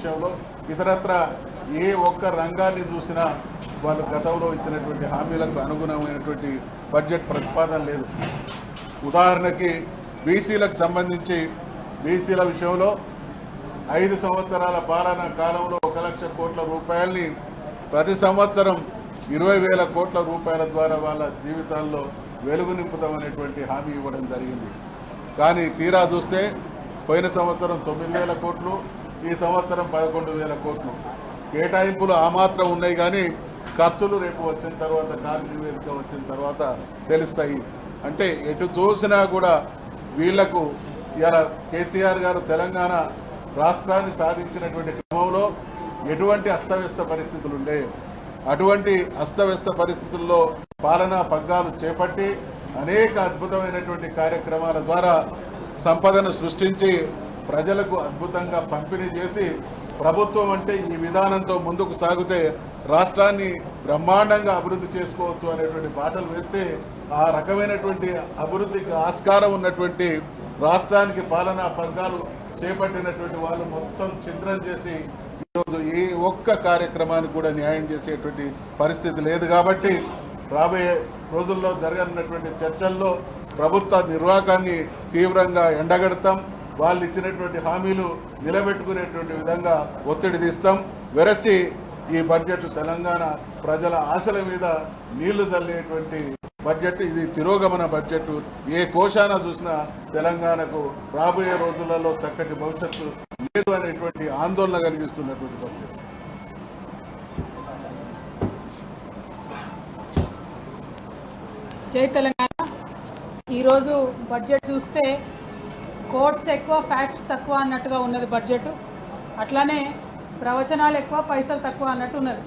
విషయంలో ఇతరత్ర ఏ ఒక్క రంగాన్ని చూసినా వాళ్ళు గతంలో ఇచ్చినటువంటి హామీలకు అనుగుణమైనటువంటి బడ్జెట్ ప్రతిపాదన లేదు. ఉదాహరణకి బీసీలకు సంబంధించి బీసీల విషయంలో ఐదు సంవత్సరాల పాలన కాలంలో ఒక లక్ష కోట్ల రూపాయల్ని ప్రతి సంవత్సరం ఇరవై వేల కోట్ల రూపాయల ద్వారా వాళ్ళ జీవితాల్లో వెలుగు నింపుతామనేటువంటి హామీ ఇవ్వడం జరిగింది. కానీ తీరా చూస్తే పోయిన సంవత్సరం తొమ్మిది వేల కోట్లు ఈ సంవత్సరం పదకొండు వేల కోట్లు. కేటాయింపులు ఆ మాత్రం ఉన్నాయి కానీ ఖర్చులు రేపు వచ్చిన తర్వాత కార్య నివేదిక వచ్చిన తర్వాత తెలుస్తాయి. అంటే ఎటు చూసినా కూడా వీళ్ళకు ఇలా కేసీఆర్ గారు తెలంగాణ రాష్ట్రాన్ని సాధించినటువంటి క్రమంలో ఎటువంటి అస్తవ్యస్త పరిస్థితులు ఉండే? అటువంటి అస్తవ్యస్త పరిస్థితుల్లో పాలనా పగ్గాలు చేపట్టి అనేక అద్భుతమైనటువంటి కార్యక్రమాల ద్వారా సంపదను సృష్టించి ప్రజలకు అద్భుతంగా పంపిణీ చేసి ప్రభుత్వం అంటే ఈ విధానంతో ముందుకు సాగితే రాష్ట్రాన్ని బ్రహ్మాండంగా అభివృద్ధి చేసుకోవచ్చు అనేటువంటి బాటలు వేస్తే ఆ రకమైనటువంటి అభివృద్ధికి ఆస్కారం ఉన్నటువంటి రాష్ట్రానికి పాలనా పగ్గాలు చేపట్టినటువంటి వాళ్ళు మొత్తం ఛిద్రం చేసి ఈరోజు ఏ ఒక్క కార్యక్రమానికి కూడా న్యాయం చేసేటువంటి పరిస్థితి లేదు కాబట్టి రాబోయే రోజుల్లో జరగనున్నటువంటి చర్చల్లో ప్రభుత్వ నిర్వాహకాన్ని తీవ్రంగా ఎండగడతాం. వాళ్ళు ఇచ్చినటువంటి హామీలు నిలబెట్టుకునేటువంటి విధంగా ఒత్తిడి తీస్తాం. వెరసి ఈ బడ్జెట్ తెలంగాణ ప్రజల ఆశల మీద నీళ్ళు చల్లేటువంటి బడ్జెట్ ఇది తిరోగమన బడ్జెట్. ఏ కోశాన చూసినా తెలంగాణకు రాబోయే రోజులలో చక్కటి భవిష్యత్తు లేదు అనేటువంటి ఆందోళన కలిగిస్తున్నటువంటి బడ్జెట్. జై తెలంగాణ. ఈరోజు బడ్జెట్ చూస్తే కోట్స్ ఎక్కువ ఫ్యాక్ట్స్ తక్కువ అన్నట్టుగా ఉన్నది బడ్జెట్. అట్లానే ప్రవచనాలు ఎక్కువ పైసలు తక్కువ అన్నట్టు ఉన్నది.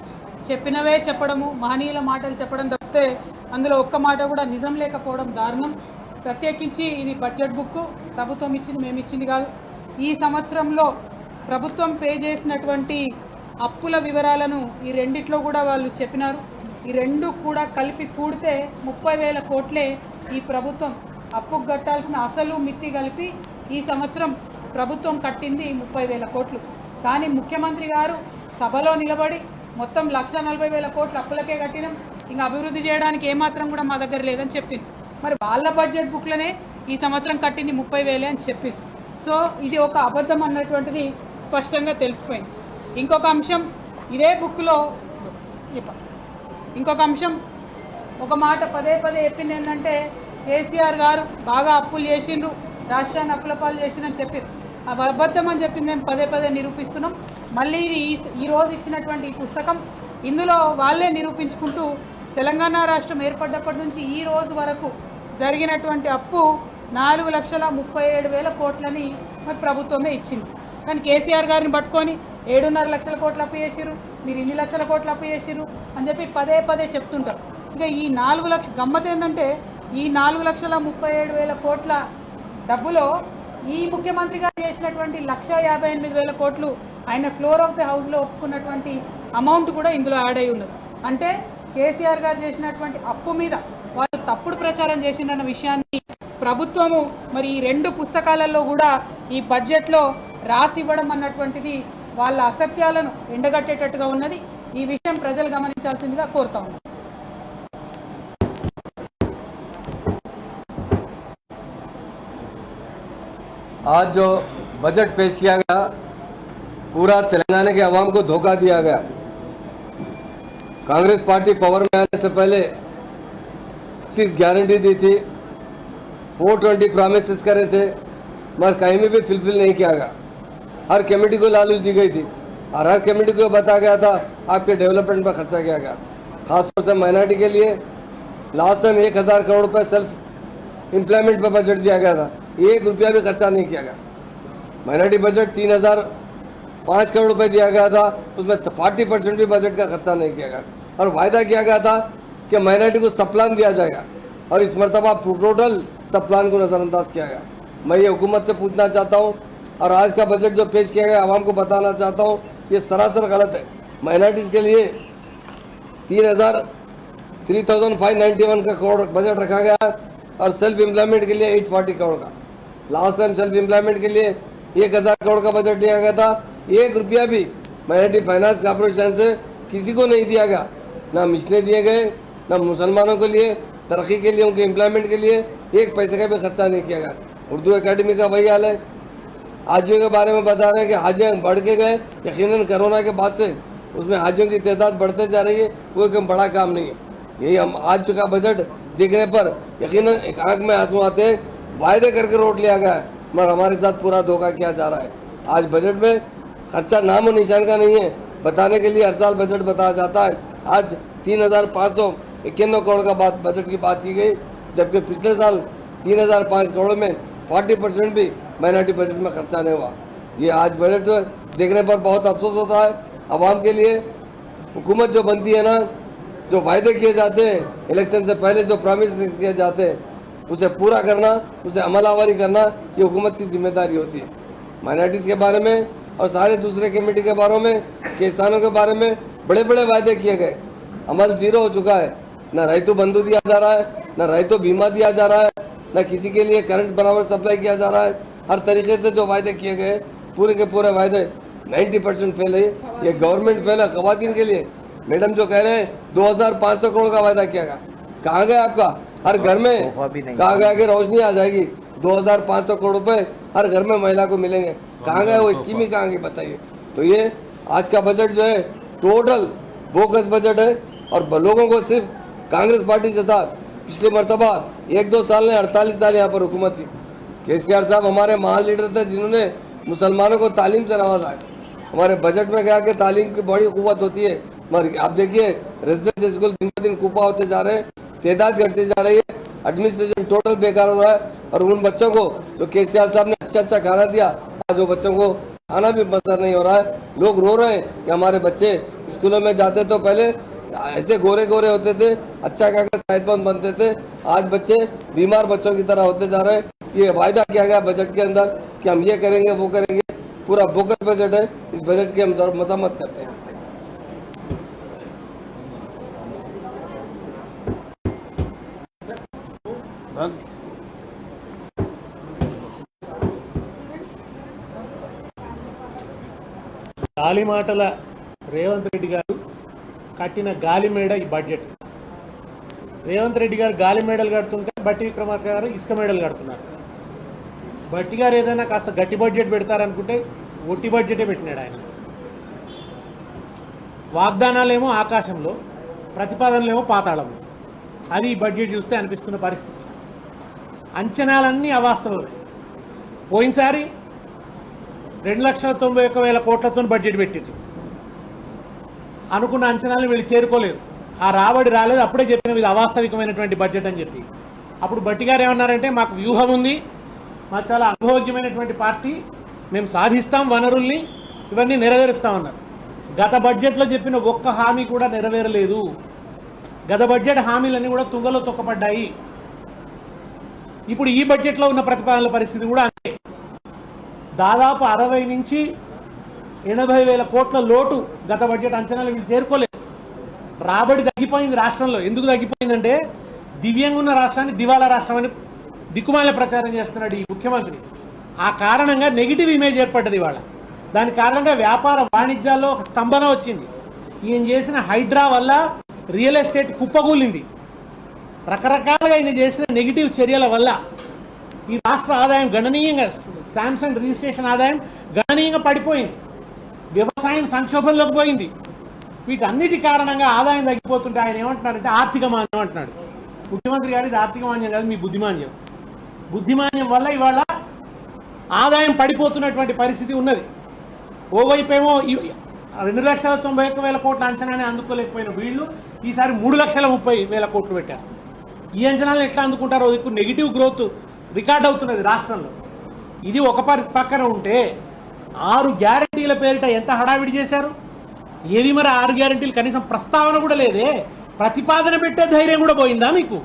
చెప్పినవే చెప్పడము మహనీయుల మాటలు చెప్పడం తప్పితే అందులో ఒక్క మాట కూడా నిజం లేకపోవడం దారుణం. ప్రత్యేకించి ఇది బడ్జెట్ బుక్ ప్రభుత్వం ఇచ్చింది మేము ఇచ్చింది కాదు. ఈ సంవత్సరంలో ప్రభుత్వం పే చేసినటువంటి అప్పుల వివరాలను ఈ రెండిట్లో కూడా వాళ్ళు చెప్పినారు. ఈ రెండు కూడా కలిపి కూడితే ముప్పై వేల కోట్లే ఈ ప్రభుత్వం అప్పు కట్టాల్సిన అసలు మిత్తి కలిపి ఈ సంవత్సరం ప్రభుత్వం కట్టింది ముప్పై వేల కోట్లు. కానీ ముఖ్యమంత్రి గారు సభలో నిలబడి మొత్తం లక్ష నలభై వేల కోట్లు అప్పులకే కట్టినాం. ఇంకా అభివృద్ధి చేయడానికి ఏమాత్రం కూడా మా దగ్గర లేదని చెప్పింది. మరి వాళ్ళ బడ్జెట్ బుక్లనే ఈ సంవత్సరం కట్టింది ముప్పై వేలే అని చెప్పింది. సో ఇది ఒక అబద్ధం అన్నటువంటిది స్పష్టంగా తెలిసిపోయింది. ఇంకొక అంశం ఇదే బుక్లో ఇంకొక అంశం ఒక మాట పదే పదే చెప్పింది ఏంటంటే కేసీఆర్ గారు బాగా అప్పులు చేసిండ్రు. రాష్ట్రాన్ని అప్పులపాలు చేసిన చెప్పి ఆ అబద్ధం అని చెప్పి మేము పదే పదే నిరూపిస్తున్నాం. మళ్ళీ ఇది ఈ ఈ రోజు ఇచ్చినటువంటి ఈ పుస్తకం ఇందులో వాళ్ళే నిరూపించుకుంటూ తెలంగాణ రాష్ట్రం ఏర్పడ్డప్పటి నుంచి ఈ రోజు వరకు జరిగినటువంటి అప్పు నాలుగు లక్షల ముప్పై ఏడు వేల కోట్లని మరి ప్రభుత్వమే ఇచ్చింది. కానీ కేసీఆర్ గారిని పట్టుకొని ఏడున్నర లక్షల కోట్లు అప్పు చేసిరు మీరు ఇన్ని లక్షల కోట్లు అప్పు చేసిరు అని చెప్పి పదే పదే చెప్తుంటారు. ఇంకా ఈ నాలుగు లక్ష గమ్మత్ ఏంటంటే ఈ నాలుగు లక్షల ముప్పై ఏడు వేల కోట్ల డబ్బులో ఈ ముఖ్యమంత్రి గారు చేసినటువంటి లక్ష యాభై ఎనిమిది వేల కోట్లు ఆయన ఫ్లోర్ ఆఫ్ ది హౌస్లో ఒప్పుకున్నటువంటి అమౌంట్ కూడా ఇందులో యాడ్ అయి ఉన్నది. అంటే కేసీఆర్ గారు చేసినటువంటి అప్పు మీద వాళ్ళు తప్పుడు ప్రచారం చేసిందన్న విషయాన్ని ప్రభుత్వము మరి ఈ రెండు పుస్తకాలలో కూడా ఈ బడ్జెట్లో రాసి ఇవ్వడం అన్నటువంటిది వాళ్ళ అసత్యాలను ఎండగట్టేటట్టుగా ఉన్నది. ఈ విషయం ప్రజలు గమనించాల్సిందిగా కోరుతా ఉన్నాను आज जो बजट पेश किया गया, पूरा तेलंगाना के अवाम को धोखा दिया गया। कांग्रेस पार्टी पावर में आने से पहले सिक्स गारंटी दी थी फोर ट्वेंटी प्रोमिस करे थे, मगर कहीं में भी फुलफिल नहीं किया गया। हर कमेटी को लालच दी गई थी, और हर कमेटी को बताया गया था, आपके डेवलपमेंट पर खर्चा किया गया। खासतौर से माइनॉरिटी के लिए लास्ट टाइम एक हज़ार करोड़ रुपये सेल्फ एम्प्लॉयमेंट पर बजट दिया गया था। एक रुपया भी खर्चा नहीं किया गया। माइनॉरिटी बजट तीन हज़ार पाँच करोड़ रुपए दिया गया था, उसमें फोर्टी परसेंट भी बजट का खर्चा नहीं किया गया। और वायदा किया गया था कि माइनॉरिटी को सब प्लान दिया जाएगा और इस मरतबा टोटल सब प्लान को नज़रअंदाज किया गया। मैं ये हुकूमत से पूछना चाहता हूँ और आज का बजट जो पेश किया गया, आवाम को बताना चाहता हूँ, ये सरासर गलत है। माइनॉरिटीज़ के लिए तीन हज़ार three thousand five ninety one का करोड़ बजट रखा गया और सेल्फ एम्प्लॉयमेंट के लिए एट फोर्टी करोड़ का। लास्ट टाइम सेल्फ एम्प्लॉयमेंट के लिए एक हज़ार करोड़ का बजट दिया गया था। एक रुपया भी माइनॉरिटी फाइनेंस कॉरपोरेशन से किसी को नहीं दिया गया। ना मिशने दिए गए, ना मुसलमानों के लिए, तरक्की के लिए, उनके एम्प्लॉयमेंट के लिए एक पैसे का भी खर्चा नहीं किया गया। उर्दू अकेडमी का वही हाल है। हाजियों के बारे में बता रहे हैं कि हाजियाँ बढ़ के गए यकीन कोरोना के बाद से उसमें हाजियों की तादाद बढ़ते जा रही है वो एक बड़ा काम नहीं है। यही हम आज का बजट देखने पर यकीन एक आँख में आँसू आते हैं। वायदे करके रोट लिया गया है, मगर हमारे साथ पूरा धोखा किया जा रहा है। आज बजट में खर्चा नाम और निशान का नहीं है, बताने के लिए हर साल बजट बताया जाता है। आज तीन हज़ार पाँच सौ इक्यानवे करोड़ का बात बजट की बात की गई, जबकि पिछले साल तीन हज़ार पाँच करोड़ में फोर्टी परसेंट भी माइनॉरिटी बजट में खर्चा नहीं हुआ। ये आज बजट देखने पर बहुत अफसोस होता है। आवाम के लिए हुकूमत जो बनती है ना, जो वायदे किए जाते हैं, इलेक्शन से पहले जो प्रॉमिस किए जाते हैं उसे पूरा करना, उसे अमलावरी करना, ये हुकूमत की ज़िम्मेदारी होती है। माइनॉरिटीज़ के बारे में और सारे दूसरे कमेटी के बारे में, किसानों के बारे में बड़े बड़े वायदे किए गए। अमल ज़ीरो हो चुका है। न रैतु बंधु दिया जा रहा है, न रैतु बीमा दिया जा रहा है, न किसी के लिए करंट बराबर सप्लाई किया जा रहा है। हर तरीके से जो वायदे किए गए, पूरे के पूरे वायदे 90 परसेंट फेल है। ये गवर्नमेंट फेल है खवातीन के लिए। मैडम जो कह रहे हैं 2500 करोड़ का वायदा किया गया। कहाँ गया आपका? हर घर में कहा गया कि रोशनी आ जाएगी। 2500 करोड़ रुपए हर घर में महिला को मिलेंगे। कहाँ गए वो? स्कीम ही कहाँ गई बताइए। तो ये आज का बजट जो है टोटल बोगस बजट है और लोगों को सिर्फ़ कांग्रेस पार्टी जैसा पिछले मरतबा एक दो साल ने अड़तालीस साल यहाँ पर हुकूमत थी। केसीआर साहब हमारे महान लीडर थे जिन्होंने मुसलमानों को तालीम से नवाजा है। हमारे बजट में क्या कि तालीम की बड़ी कुत होती है। मगर आप देखिए रेजिडेंशियल स्कूल दिन ब दिन कुपा होते जा रहे हैं। तादाद घटती जा रही है। एडमिनिस्ट्रेशन टोटल बेकार हो रहा है और उन बच्चों को, जो के साहब ने अच्छा अच्छा खाना दिया, आज वो बच्चों को खाना भी मसर नहीं हो रहा है। लोग रो रहे हैं कि हमारे बच्चे स्कूलों में जाते तो पहले ऐसे गोरे गोरे होते थे अच्छा खाकर सेहतमंद बनते थे। आज बच्चे बीमार बच्चों की तरह होते जा रहे हैं। ये वायदा किया गया बजट के अंदर कि हम ये करेंगे, वो करेंगे। पूरा बोकस बजट है, इस बजट की हम मजम्मत करते हैं। ధన్ గాలి మాటల రేవంత్ రెడ్డి గారు కట్టిన గాలి మేడ ఈ బడ్జెట్. రేవంత్ రెడ్డి గారు గాలి మేడలు కడుతుంటే బట్టి విక్రమార్క గారు ఇసుక మేడలు కడుతున్నారు. బట్టి గారు ఏదైనా కాస్త గట్టి బడ్జెట్ పెడతారనుకుంటే ఒట్టి బడ్జెటే పెట్టినాడు ఆయన. వాగ్దానాలేమో ఆకాశంలో ప్రతిపాదనలేమో పాతాళంలో. అది ఈ బడ్జెట్ చూస్తే అనిపిస్తున్న పరిస్థితి. అంచనాలన్నీ అవాస్తవమే పోయినసారి రెండు లక్షల తొంభై ఒక్క వేల కోట్లతో బడ్జెట్ పెట్టింది. అనుకున్న అంచనాలను వీళ్ళు చేరుకోలేదు. ఆ రాబడి రాలేదు అప్పుడే చెప్పిన ఇది అవాస్తవికమైనటువంటి బడ్జెట్ అని చెప్పి. అప్పుడు బట్టి గారు ఏమన్నారంటే మాకు వ్యూహం ఉంది మాకు చాలా అనుభవజ్ఞమైనటువంటి పార్టీ మేము సాధిస్తాం వనరుల్ని ఇవన్నీ నెరవేరుస్తామన్నారు గత బడ్జెట్లో చెప్పిన ఒక్క హామీ కూడా నెరవేరలేదు. గత బడ్జెట్ హామీలన్నీ కూడా తుంగలో తొక్కపడ్డాయి. ఇప్పుడు ఈ బడ్జెట్లో ఉన్న ప్రతిపాదనల పరిస్థితి కూడా అంతే. దాదాపు అరవై నుంచి ఎనభై వేల కోట్ల లోటు గత బడ్జెట్ అంచనాలు వీళ్ళు చేరుకోలేదు. రాబడి తగ్గిపోయింది రాష్ట్రంలో. ఎందుకు తగ్గిపోయిందంటే దివ్యంగా ఉన్న రాష్ట్రాన్ని దివాలా రాష్ట్రం అని దిక్కుమాల ప్రచారం చేస్తున్నాడు ఈ ముఖ్యమంత్రి. ఆ కారణంగా నెగిటివ్ ఇమేజ్ ఏర్పడ్డది ఇవాళ. దాని కారణంగా వ్యాపార వాణిజ్యాల్లో ఒక స్తంభన వచ్చింది. ఈయన చేసిన హైడ్రా వల్ల రియల్ ఎస్టేట్ కుప్పగూలింది రకరకాలుగా ఆయన చేసిన నెగిటివ్ చర్యల వల్ల ఈ రాష్ట్ర ఆదాయం గణనీయంగా స్టాంప్స్ అండ్ రిజిస్ట్రేషన్ ఆదాయం గణనీయంగా పడిపోయింది. వ్యవసాయం సంక్షోభంలోకి పోయింది. వీటన్నిటి కారణంగా ఆదాయం తగ్గిపోతుంటే ఆయన ఏమంటున్నాడంటే ఆర్థిక మాన్యం అంటున్నాడు. ముఖ్యమంత్రి గారు ఇది ఆర్థిక మాన్యం కాదు మీ బుద్ధిమాన్యం బుద్ధిమాన్యం వల్ల ఇవాళ ఆదాయం పడిపోతున్నటువంటి పరిస్థితి ఉన్నది. ఓవైపేమో ఏమో రెండు లక్షల తొంభై ఒక్క వేల కోట్ల అంచనానే అందుకోలేకపోయిన వీళ్ళు ఈసారి మూడు లక్షల ముప్పై వేల కోట్లు పెట్టారు. ఈ అంచనాలను ఎట్లా అందుకుంటారో ఎక్కువ నెగిటివ్ గ్రోత్ రికార్డ్ అవుతున్నది రాష్ట్రంలో. ఇది ఒక పరి పక్కన ఉంటే ఆరు గ్యారంటీల పేరిట ఎంత హడావిడి చేశారు? ఏవి మరి ఆరు గ్యారంటీలు కనీసం ప్రస్తావన కూడా లేదే. ప్రతిపాదన పెట్టే ధైర్యం కూడా పోయిందా మీకు?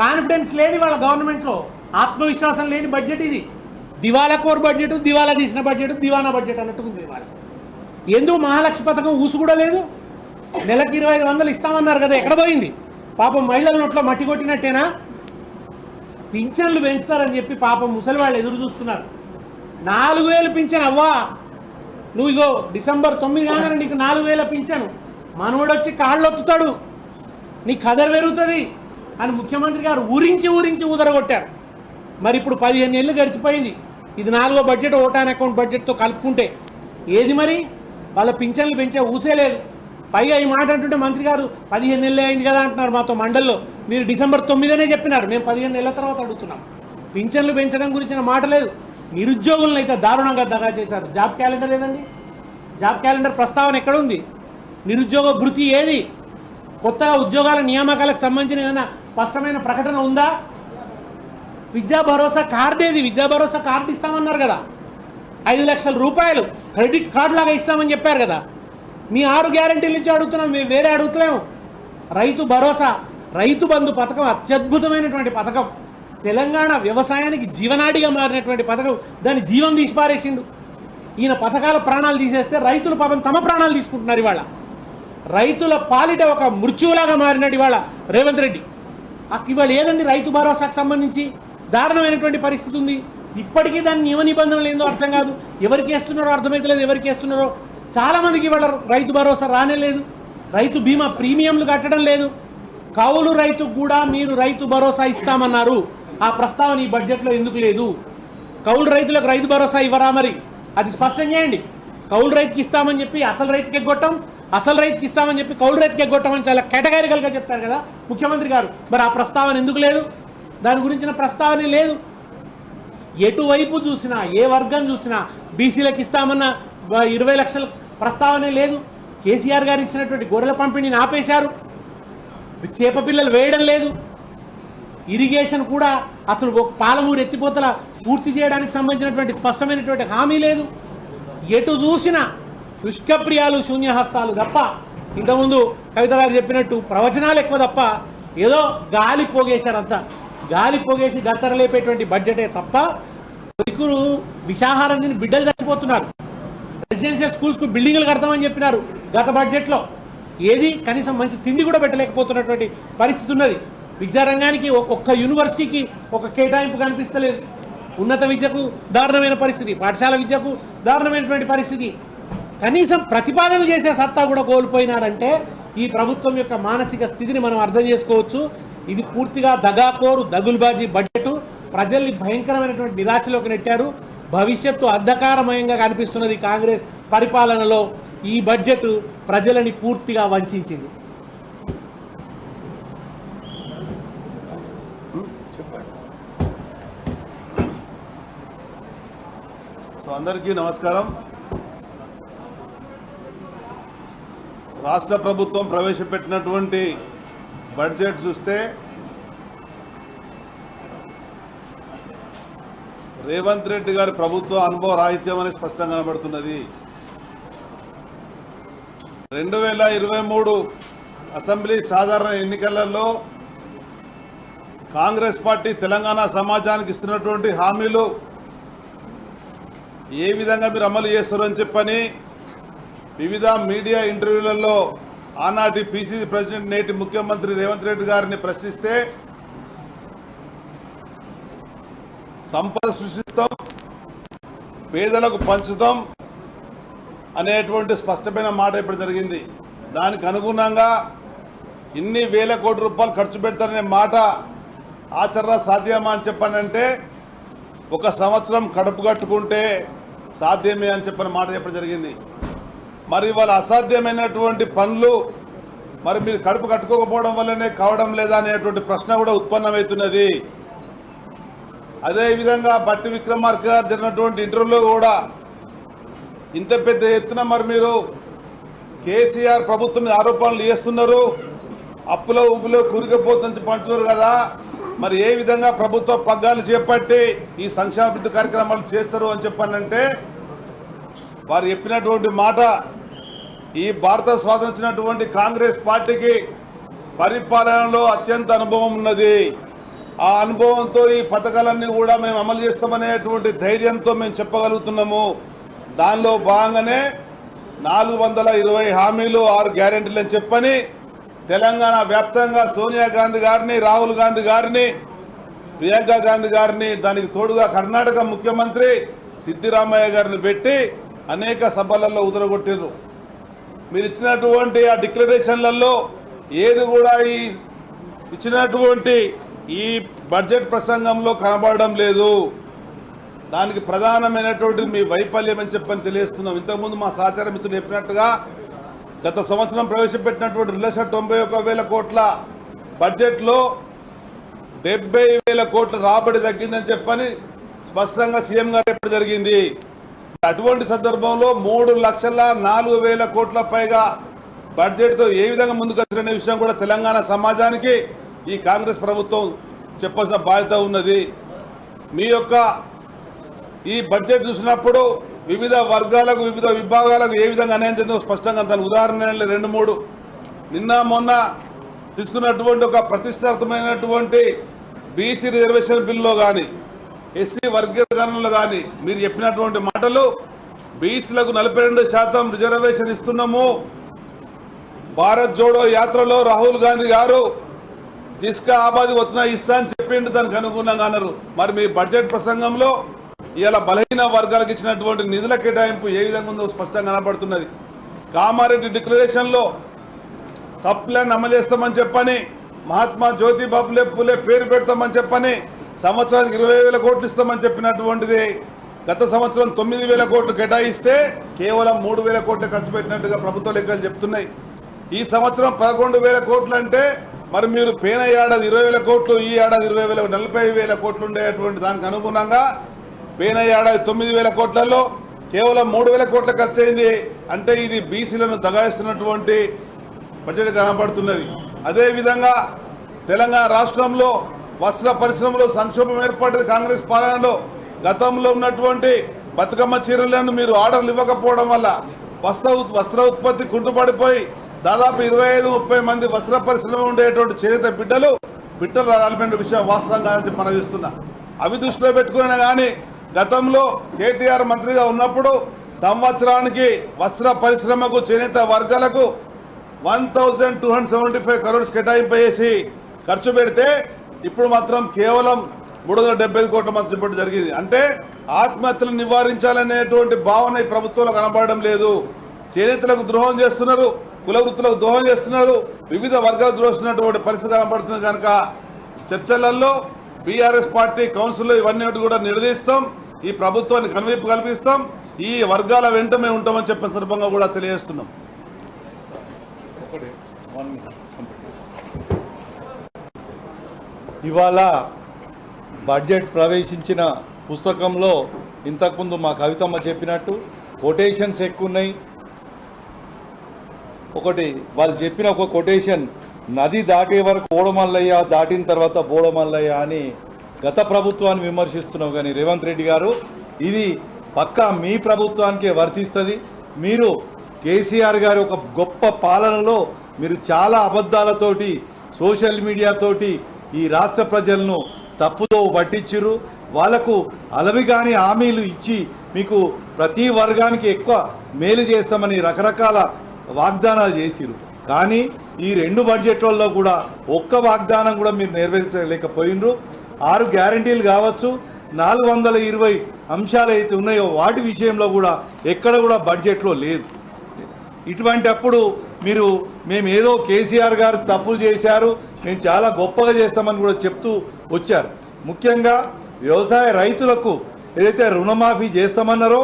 కాన్ఫిడెన్స్ లేని వాళ్ళ గవర్నమెంట్లో ఆత్మవిశ్వాసం లేని బడ్జెట్ ఇది. దివాలా కోర్ బడ్జెట్ దివాలా తీసిన బడ్జెట్ దివానా బడ్జెట్ అన్నట్టుకుంది వాళ్ళకి ఎందుకు మహాలక్ష్మి పథకం ఊసు కూడా లేదు? నెలకి ఇరవై ఐదు వందలు ఇస్తామన్నారు కదా ఎక్కడ పోయింది? పాపం మహిళల నోట్లో మట్టి కొట్టినట్టేనా? పింఛన్లు పెంచుతారని చెప్పి పాపం ముసలి వాళ్ళు ఎదురు చూస్తున్నారు. నాలుగు వేలు పింఛన్ అవ్వా. నువ్వు ఇగో డిసెంబర్ తొమ్మిది కాగానే నీకు నాలుగు వేల పింఛను. మనవడు వచ్చి కాళ్ళు ఒత్తుతాడు నీ కదర్ పెరుగుతుంది అని ముఖ్యమంత్రి గారు ఊరించి ఊరించి ఊదరగొట్టారు. మరి ఇప్పుడు పదిహేను ఏళ్ళు గడిచిపోయింది. ఇది నాలుగో బడ్జెట్ ఓటాన్ అకౌంట్ బడ్జెట్తో కలుపుకుంటే ఏది మరి? వాళ్ళ పింఛన్లు పెంచే ఊసే లేదు. పైగా ఈ మాట అంటుంటే మంత్రి గారు పదిహేను నెలలు అయింది కదా అంటున్నారు మాతో మండల్లో. మీరు డిసెంబర్ తొమ్మిదనే చెప్పినారు. మేము పదిహేను నెలల తర్వాత అడుగుతున్నాం. పింఛన్లు పెంచడం గురించిన మాట లేదు. నిరుద్యోగులను అయితే దారుణంగా దగా చేశారు. జాబ్ క్యాలెండర్ ఏదండి? జాబ్ క్యాలెండర్ ప్రస్తావన ఎక్కడ ఉంది నిరుద్యోగ భృతి ఏది? కొత్తగా ఉద్యోగాల నియామకాలకు సంబంధించిన ఏదైనా స్పష్టమైన ప్రకటన ఉందా? విద్యా భరోసా కార్డు ఏది? విద్యా భరోసా కార్డు ఇస్తామన్నారు కదా. ఐదు లక్షల రూపాయలు క్రెడిట్ కార్డు లాగా ఇస్తామని చెప్పారు కదా. మీ ఆరు గ్యారంటీలు ఇచ్చి అడుగుతున్నాం మేము వేరే అడుగుతలేము. రైతు భరోసా రైతు బంధు పథకం అత్యద్భుతమైనటువంటి పథకం. తెలంగాణ వ్యవసాయానికి జీవనాడిగా మారినటువంటి పథకం. దాని జీవం తీసి పారేసిండు. ఈయన పథకాల ప్రాణాలు తీసేస్తే రైతులు పాపం తమ ప్రాణాలు తీసుకుంటున్నారు ఇవాళ. రైతుల పాలిట ఒక మృత్యువులాగా మారినాడు ఇవాళ రేవంత్ రెడ్డి. ఆ ఇవాళ ఏదండి రైతు భరోసాకు సంబంధించి దారుణమైనటువంటి పరిస్థితి ఉంది. ఇప్పటికీ దాని నియమ నిబంధనలు ఏందో అర్థం కాదు. ఎవరికి వేస్తున్నారో అర్థమైతలేదు ఎవరికి వేస్తున్నారో. చాలా మందికి ఇవాళ రైతు భరోసా రానే లేదు. రైతు బీమా ప్రీమియంలు కట్టడం లేదు. కౌలు రైతుకు కూడా మీరు రైతు భరోసా ఇస్తామన్నారు. ఆ ప్రస్తావన ఈ బడ్జెట్లో ఎందుకు లేదు? కౌలు రైతులకు రైతు భరోసా ఇవ్వరా మరి? అది స్పష్టం చేయండి. కౌలు రైతుకి ఇస్తామని చెప్పి అసలు రైతుకి ఎగ్గొట్టం అసలు రైతుకి ఇస్తామని చెప్పి కౌలు రైతుకి ఎగ్గొట్టమని చాలా కేటగారికల్గా చెప్పారు కదా ముఖ్యమంత్రి గారు. మరి ఆ ప్రస్తావన ఎందుకు లేదు? దాని గురించిన ప్రస్తావనే లేదు. ఎటువైపు చూసినా ఏ వర్గం చూసినా బీసీలకు ఇస్తామన్న ఇరవై లక్షలు ప్రస్తావనే లేదు. కేసీఆర్ గారు ఇచ్చినటువంటి గొర్రెల పంపిణీని ఆపేశారు. చేప పిల్లలు వేయడం లేదు. ఇరిగేషన్ కూడా అసలు ఒక పాలమూరు ఎత్తిపోతల పూర్తి చేయడానికి సంబంధించినటువంటి స్పష్టమైనటువంటి హామీ లేదు. ఎటు చూసినా శుష్కప్రియాలు శూన్యహస్తాలు తప్ప ఇంతకుముందు కవిత గారు చెప్పినట్టు ప్రవచనాలు ఎక్కువ తప్ప ఏదో గాలి పోగేశారంతా. గాలి పోగేసి గత్తరలేపేటువంటి బడ్జెటే తప్ప కొడుకులు విషాహారం తిని బిడ్డలు చచ్చిపోతున్నారు. రెసిడెన్షియల్ స్కూల్స్కు బిల్డింగ్లు కడతామని చెప్పినారు గత బడ్జెట్లో. ఏది కనీసం మంచి తిండి కూడా పెట్టలేకపోతున్నటువంటి పరిస్థితి ఉన్నది. విద్యారంగానికి ఒక్క యూనివర్సిటీకి ఒక కేటాయింపు కనిపిస్తలేదు. ఉన్నత విద్యకు దారుణమైన పరిస్థితి పాఠశాల విద్యకు దారుణమైనటువంటి పరిస్థితి. కనీసం ప్రతిపాదనలు చేసే సత్తా కూడా కోల్పోయినారంటే ఈ ప్రభుత్వం యొక్క మానసిక స్థితిని మనం అర్థం చేసుకోవచ్చు. ఇది పూర్తిగా దగాకోరు దగుల్బాజీ బడ్జెట్ ప్రజల్ని భయంకరమైనటువంటి నిరాశలోకి నెట్టారు. భవిష్యత్తు అంధకారమయంగా కనిపిస్తున్నది కాంగ్రెస్ పరిపాలనలో ఈ బడ్జెట్ ప్రజలని పూర్తిగా వంచింది సో అందరికీ నమస్కారం. రాష్ట్ర ప్రభుత్వం ప్రవేశపెట్టినటువంటి బడ్జెట్ చూస్తే రేవంత్ రెడ్డి గారి ప్రభుత్వ అనుభవ రాహిత్యం అనేది స్పష్టంగా కనబడుతున్నది. రెండు వేల ఇరవై మూడు అసెంబ్లీ సాధారణ ఎన్నికలలో కాంగ్రెస్ పార్టీ తెలంగాణ సమాజానికి ఇస్తున్నటువంటి హామీలు ఏ విధంగా మీరు అమలు చేస్తారని చెప్పని వివిధ మీడియా ఇంటర్వ్యూలలో ఆనాటి పిసిసి ప్రెసిడెంట్ నేటి ముఖ్యమంత్రి రేవంత్ రెడ్డి గారిని ప్రశ్నిస్తే సంపద సృష్టిస్తాం పేదలకు పంచుతాం అనేటువంటి స్పష్టమైన మాట ఇప్పుడు జరిగింది. దానికి అనుగుణంగా ఇన్ని వేల కోట్ల రూపాయలు ఖర్చు పెడతారనే మాట ఆచరణ సాధ్యమా అని చెప్పానంటే ఒక సంవత్సరం కడుపు కట్టుకుంటే సాధ్యమే అని చెప్పిన మాట చెప్పడం జరిగింది? మరి వాళ్ళ అసాధ్యమైనటువంటి పనులు మరి మీరు కడుపు కట్టుకోకపోవడం వల్లనే కావడం లేదా అనేటువంటి ప్రశ్న కూడా ఉత్పన్నమవుతున్నది. అదేవిధంగా బట్టి విక్రమార్క గారు జరిగినటువంటి ఇంటర్వ్యూలో కూడా ఇంత పెద్ద ఎత్తున మరి మీరు కేసీఆర్ ప్రభుత్వం మీద ఆరోపణలు చేస్తున్నారు. అప్పులో ఉప్పులో కూరుకుపోతుందని పంటున్నారు కదా. మరి ఏ విధంగా ప్రభుత్వ పగ్గాలు చేపట్టి ఈ సంక్షేమాభివృద్ధి కార్యక్రమాలు చేస్తారు అని చెప్పానంటే వారు చెప్పినటువంటి మాట ఈ భారత స్వాతంత్రించినటువంటి కాంగ్రెస్ పార్టీకి పరిపాలనలో అత్యంత అనుభవం ఉన్నది. ఆ అనుభవంతో ఈ పథకాలన్నీ కూడా మేము అమలు చేస్తామనేటువంటి ధైర్యంతో మేము చెప్పగలుగుతున్నాము. దానిలో భాగంగానే నాలుగు వందల ఇరవై హామీలు ఆరు గ్యారెంటీలు అని చెప్పని తెలంగాణ వ్యాప్తంగా సోనియా గాంధీ గారిని రాహుల్ గాంధీ గారిని ప్రియాంక గాంధీ గారిని దానికి తోడుగా కర్ణాటక ముఖ్యమంత్రి సిద్దిరామయ్య గారిని పెట్టి అనేక సభలలో ఉదరగొట్టారు మీరు ఇచ్చినటువంటి ఆ డిక్లరేషన్లలో ఏది కూడా ఈ ఇచ్చినటువంటి ఈ బడ్జెట్ ప్రసంగంలో కనబడడం లేదు. దానికి ప్రధానమైనటువంటిది మీ వైఫల్యం అని చెప్పని తెలియస్తున్నాం ఇంతకుముందు మా సహచార మిత్రులు చెప్పినట్టుగా గత సంవత్సరం ప్రవేశపెట్టినటువంటి రెండు లక్షల తొంభై ఒక వేల కోట్ల బడ్జెట్లో డెబ్బై వేల కోట్ల రాబడి తగ్గిందని చెప్పని స్పష్టంగా సీఎం గారు చెప్పడం జరిగింది. అటువంటి సందర్భంలో మూడు లక్షల నాలుగు వేల కోట్ల పైగా బడ్జెట్తో ఏ విధంగా ముందుకు వచ్చిన విషయం కూడా తెలంగాణ సమాజానికి ఈ కాంగ్రెస్ ప్రభుత్వం చెప్పాల్సిన బాధ్యత ఉన్నది. మీ యొక్క ఈ బడ్జెట్ చూసినప్పుడు వివిధ వర్గాలకు వివిధ విభాగాలకు ఏ విధంగా అన్యాయం చెందో స్పష్టంగా దాని ఉదాహరణ రెండు మూడు. నిన్న మొన్న తీసుకున్నటువంటి ఒక ప్రతిష్టార్థమైనటువంటి బీసీ రిజర్వేషన్ బిల్లో కానీ ఎస్సీ వర్గీకరణలో కానీ మీరు చెప్పినటువంటి మాటలు బీసీలకు నలభై రెండు శాతం రిజర్వేషన్ ఇస్తున్నాము. భారత్ జోడో యాత్రలో రాహుల్ గాంధీ గారు జిస్కా ఆబాది వస్తున్నా ఇస్తా అని చెప్పిండు దానికి అనుగుణంగా అన్నారు. మరి మీ బడ్జెట్ ప్రసంగంలో ఇలా బలహీన వర్గాలకు ఇచ్చినటువంటి నిధుల కేటాయింపు ఏ విధంగా ఉందో స్పష్టంగా కనబడుతున్నది. కామారెడ్డి డిక్లరేషన్లో సబ్ ప్లాన్ అమలు చేస్తామని చెప్పని మహాత్మా జ్యోతిబా పులే పేరు పెడతామని చెప్పని సంవత్సరానికి ఇరవై వేల కోట్లు ఇస్తామని చెప్పినటువంటిది గత సంవత్సరం తొమ్మిది వేల కోట్లు కేటాయిస్తే కేవలం మూడు వేల కోట్లు ఖర్చు పెట్టినట్టుగా ప్రభుత్వ లెక్కలు చెప్తున్నాయి. ఈ సంవత్సరం పదకొండు వేల కోట్లు అంటే మరి మీరు పేన ఏడాది ఇరవై వేల కోట్లు ఈ ఏడాది ఇరవై వేల నలభై వేల కోట్లు ఉండేటువంటి దానికి అనుగుణంగా పేన ఏడాది తొమ్మిది వేల కోట్లలో కేవలం మూడు వేల కోట్ల ఖర్చు అయింది అంటే ఇది బీసీలను దగాయిస్తున్నటువంటి బడ్జెట్ కనబడుతున్నది. అదేవిధంగా తెలంగాణ రాష్ట్రంలో వస్త్ర పరిశ్రమలో సంక్షోభం ఏర్పడింది కాంగ్రెస్ పాలనలో. గతంలో ఉన్నటువంటి బతుకమ్మ చీరలను మీరు ఆర్డర్లు ఇవ్వకపోవడం వల్ల వస్త్ర ఉత్- వస్త్ర ఉత్పత్తి కుంటుపడిపోయి దాదాపు ఇరవై ఐదు ముప్పై మంది వస్త్ర పరిశ్రమ ఉండేటువంటి చేనేత బిడ్డలు బిడ్డలు రాలిపోయిన విషయం వాస్తవంగా అని మనం చూస్తున్నా. అవి దృష్టిలో పెట్టుకునే కానీ గతంలో కేటీఆర్ మంత్రిగా ఉన్నప్పుడు సంవత్సరానికి వస్త్ర పరిశ్రమకు చేనేత వర్గాలకు one thousand two hundred seventy five crores కేటాయింపేసి ఖర్చు పెడితే ఇప్పుడు మాత్రం కేవలం మూడు వందల డెబ్బై ఐదు కోట్ల మంత్రి చెప్పడం జరిగింది. అంటే ఆత్మహత్యలు నివారించాలనేటువంటి భావన ఈ ప్రభుత్వంలో కనబడడం లేదు. చేనేతలకు ద్రోహం చేస్తున్నారు. కుల వృత్తులకు దోహం చేస్తున్నారు. వివిధ వర్గాలు ద్రోహిస్తున్నటువంటి పరిస్థితి కనబడుతుంది కనుక చర్చలలో బీఆర్ఎస్ పార్టీ కౌన్సిల్ ఇవన్నీ కూడా నిలదీస్తాం ఈ ప్రభుత్వాన్ని కనువిప్పు కల్పిస్తాం. ఈ వర్గాల వెంట మేము ఉంటామని చెప్పిన సందర్భంగా కూడా తెలియజేస్తున్నాం. ఇవాళ బడ్జెట్ ప్రవేశించిన పుస్తకంలో ఇంతకుముందు మా కవితమ్మ చెప్పినట్టు కొటేషన్స్ ఎక్కువ ఉన్నాయి ఒకటి వాళ్ళు చెప్పిన ఒక కొటేషన్ నది దాటే వరకు ఓడమల్లయ్య దాటిన తర్వాత బోడమల్లయ్య అని గత ప్రభుత్వాన్ని విమర్శిస్తున్నావు కానీ రేవంత్ రెడ్డి గారు ఇది పక్కా మీ ప్రభుత్వానికే వర్తిస్తుంది. మీరు కేసీఆర్ గారి ఒక గొప్ప పాలనలో మీరు చాలా అబద్ధాలతోటి సోషల్ మీడియాతోటి ఈ రాష్ట్ర ప్రజలను తప్పుతో పట్టించిర్రు. వాళ్ళకు అలవిగాని హామీలు ఇచ్చి మీకు ప్రతి వర్గానికి ఎక్కువ మేలు చేస్తామని రకరకాల వాగ్దానాలు చేసిరు కానీ ఈ రెండు బడ్జెట్లలో కూడా ఒక్క వాగ్దానం కూడా మీరు నెరవేర్చలేకపోయినరు ఆరు గ్యారంటీలు కావచ్చు నాలుగు వందల ఇరవై అంశాలు అయితే ఉన్నాయో వాటి విషయంలో కూడా ఎక్కడ కూడా బడ్జెట్లో లేదు. ఇటువంటి అప్పుడు మీరు మేము ఏదో కేసీఆర్ గారు తప్పులు చేశారు మేము చాలా గొప్పగా చేస్తామని కూడా చెప్తూ వచ్చారు. ముఖ్యంగా వ్యవసాయ రైతులకు ఏదైతే రుణమాఫీ చేస్తామన్నారో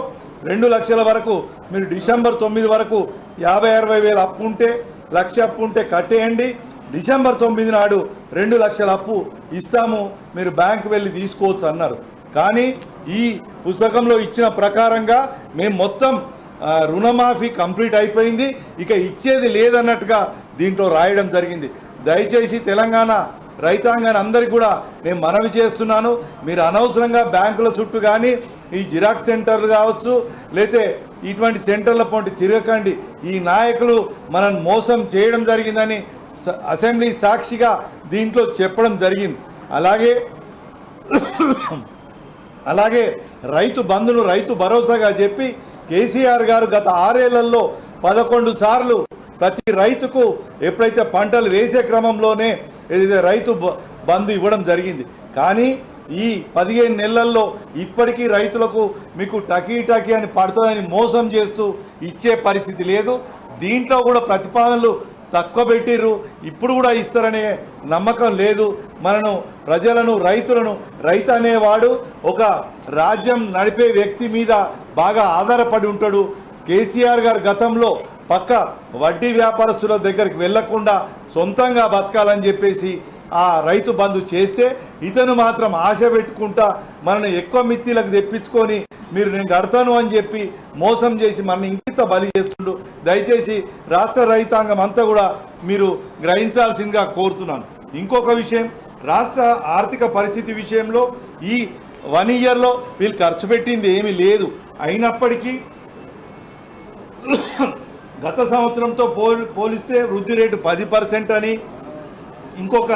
రెండు లక్షల వరకు మీరు డిసెంబర్ తొమ్మిది వరకు యాభై అరవై వేల అప్పు ఉంటే లక్ష అప్పు ఉంటే కట్టేయండి. డిసెంబర్ తొమ్మిది నాడు రెండు లక్షల అప్పు ఇస్తాము. మీరు బ్యాంకు వెళ్ళి తీసుకోవచ్చు అన్నారు. కానీ ఈ పుస్తకంలో ఇచ్చిన ప్రకారంగా మేము మొత్తం రుణమాఫీ కంప్లీట్ అయిపోయింది. ఇక ఇచ్చేది లేదన్నట్టుగా దీంట్లో రాయడం జరిగింది. దయచేసి తెలంగాణ రైతాంగాన్ని అందరికీ కూడా నేను మనవి చేస్తున్నాను. మీరు అనవసరంగా బ్యాంకుల చుట్టూ కానీ ఈ జిరాక్స్ సెంటర్లు కావచ్చు లేతే ఇటువంటి సెంటర్ల పొంటి తిరగకండి. ఈ నాయకులు మనల్ని మోసం చేయడం జరిగిందని స- అసెంబ్లీ సాక్షిగా దీంట్లో చెప్పడం జరిగింది. అలాగే అలాగే రైతు బంధును రైతు భరోసాగా చెప్పి కేసీఆర్ గారు గత ఆరేళ్ళలో పదకొండు సార్లు ప్రతి రైతుకు ఎప్పుడైతే పంటలు వేసే క్రమంలోనే ఏదైతే రైతు బ- బంధు ఇవ్వడం జరిగింది. కానీ ఈ పదిహేను నెలల్లో ఇప్పటికీ రైతులకు మీకు టకీ టకీ అని పడుతుందని మోసం చేస్తూ ఇచ్చే పరిస్థితి లేదు. దీంట్లో కూడా ప్రతిపాదనలు తక్కువ పెట్టిర్రు. ఇప్పుడు కూడా ఇస్తారనే నమ్మకం లేదు. మనను ప్రజలను రైతులను రైతు అనేవాడు ఒక రాజ్యం నడిపే వ్యక్తి మీద బాగా ఆధారపడి ఉంటాడు. కేసీఆర్ గారు గతంలో పక్క వడ్డీ వ్యాపారస్తుల దగ్గరికి వెళ్ళకుండా సొంతంగా బతకాలని చెప్పేసి ఆ రైతు బంధు చేస్తే ఇతను మాత్రం ఆశ పెట్టుకుంటా మనల్ని ఎక్కువ మిత్తిలకు తెప్పించుకొని మీరు నేను కడతాను అని చెప్పి మోసం చేసి మనని ఇంకింత బలి చేస్తుండు. దయచేసి రాష్ట్ర రైతాంగం అంతా కూడా మీరు గ్రహించాల్సిందిగా కోరుతున్నాను. ఇంకొక విషయం రాష్ట్ర ఆర్థిక పరిస్థితి విషయంలో ఈ వన్ ఇయర్లో వీళ్ళు ఖర్చు పెట్టింది ఏమీ లేదు. అయినప్పటికీ గత సంవత్సరంతో పోల్ పోలిస్తే వృద్ధి రేటు పది పర్సెంట్ అని ఇంకొక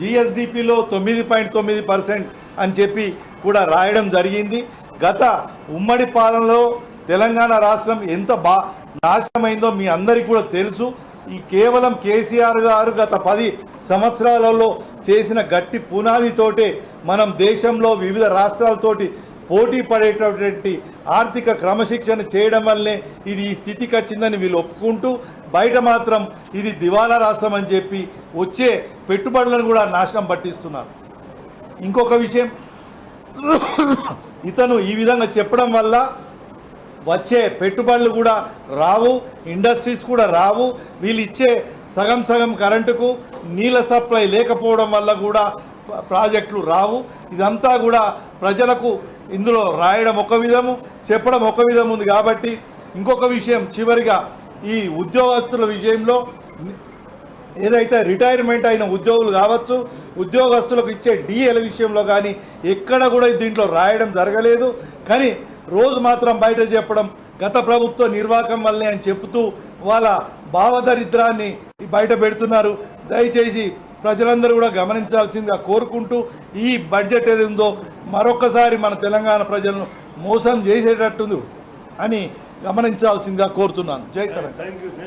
జిఎస్డిపిలో తొమ్మిది పాయింట్ తొమ్మిది పర్సెంట్ అని చెప్పి కూడా రాయడం జరిగింది. గత ఉమ్మడి పాలనలో తెలంగాణ రాష్ట్రం ఎంత బా నాశనమైందో మీ అందరికీ కూడా తెలుసు. ఈ కేవలం కేసీఆర్ గారు గత పది సంవత్సరాలలో చేసిన గట్టి పునాదితోటే మనం దేశంలో వివిధ రాష్ట్రాలతోటి పోటీ పడేటటువంటి ఆర్థిక క్రమశిక్షణ చేయడం వల్లే ఇది ఈ స్థితికి వచ్చిందని వీళ్ళు ఒప్పుకుంటూ బయట మాత్రం ఇది దివాలా రాష్ట్రం అని చెప్పి వచ్చే పెట్టుబడులను కూడా నాశనం పట్టిస్తున్నారు. ఇంకొక విషయం ఇతను ఈ విధంగా చెప్పడం వల్ల వచ్చే పెట్టుబడులు కూడా రావు ఇండస్ట్రీస్ కూడా రావు వీళ్ళు ఇచ్చే సగం సగం కరెంటుకు నీళ్ళ సప్లై లేకపోవడం వల్ల కూడా ప్రాజెక్టులు రావు. ఇదంతా కూడా ప్రజలకు ఇందులో రాయడం ఒక విధము చెప్పడం ఒక విధం ఉంది కాబట్టి ఇంకొక విషయం చివరిగా ఈ ఉద్యోగస్తుల విషయంలో ఏదైతే రిటైర్మెంట్ అయిన ఉద్యోగులు కావచ్చు ఉద్యోగస్తులకు ఇచ్చే డిఎల విషయంలో కానీ ఎక్కడ కూడా దీంట్లో రాయడం జరగలేదు. కానీ రోజు మాత్రం బయట చెప్పడం గత ప్రభుత్వ నిర్వాహకం వల్లే అని చెబుతూ వాళ్ళ భావదరిద్రాన్ని బయట పెడుతున్నారు. దయచేసి ప్రజలందరూ కూడా గమనించాల్సిందిగా కోరుకుంటూ ఈ బడ్జెట్ ఏది ఉందో మరొకసారి మన తెలంగాణ ప్రజలను మోసం చేసేటట్టుంది అని గమనించాల్సిందిగా కోరుతున్నాను. జై తెలంగాణ.